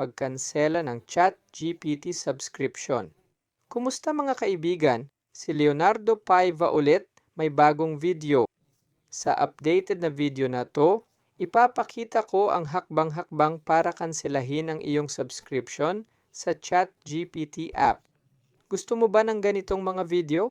pagkansela ng ChatGPT subscription. Kumusta mga kaibigan? Si Leonardo Paiva ulit may bagong video. Sa updated na video na to, ipapakita ko ang hakbang-hakbang para kanselahin ang iyong subscription sa ChatGPT app. Gusto mo ba ng ganitong mga video?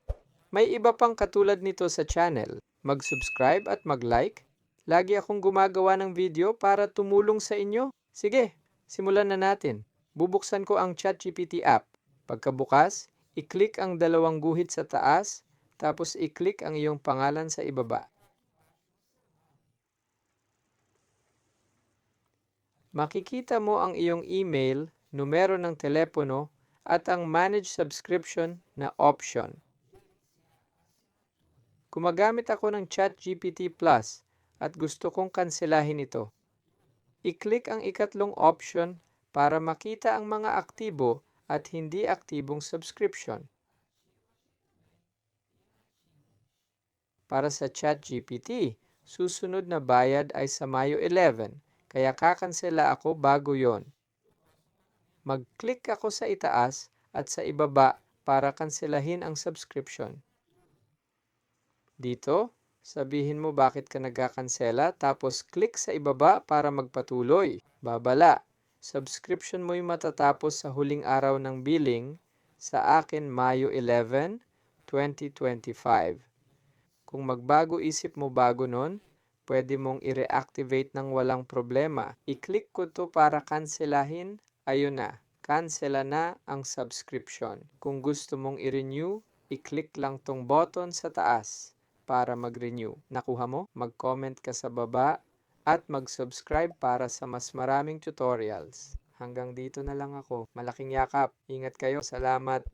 May iba pang katulad nito sa channel. Mag-subscribe at mag-like. Lagi akong gumagawa ng video para tumulong sa inyo. Sige, simulan na natin. Bubuksan ko ang ChatGPT app. Pagkabukas, i-click ang dalawang guhit sa taas, tapos i-click ang iyong pangalan sa ibaba. Makikita mo ang iyong email, numero ng telepono, at ang Manage Subscription na option. Gumagamit ako ng ChatGPT Plus at gusto kong kanselahin ito. I-click ang ikatlong option para makita ang mga aktibo at hindi aktibong subscription. Para sa ChatGPT, susunod na bayad ay sa Mayo 11, kaya kakansela ako bago yon. Mag-click ako sa itaas at sa ibaba para kanselahin ang subscription. Dito, sabihin mo bakit ka nagkakansela tapos click sa ibaba para magpatuloy. Babala, subscription mo'y matatapos sa huling araw ng billing sa akin Mayo 11, 2025. Kung magbago isip mo bago nun, pwede mong i-reactivate ng walang problema. I-click ko to para kanselahin, ayun na, cancela na ang subscription. Kung gusto mong i-renew, i-click lang tong button sa taas para mag-renew. Nakuha mo? Mag-comment ka sa baba at mag-subscribe para sa mas maraming tutorials. Hanggang dito na lang ako. Malaking yakap. Ingat kayo. Salamat.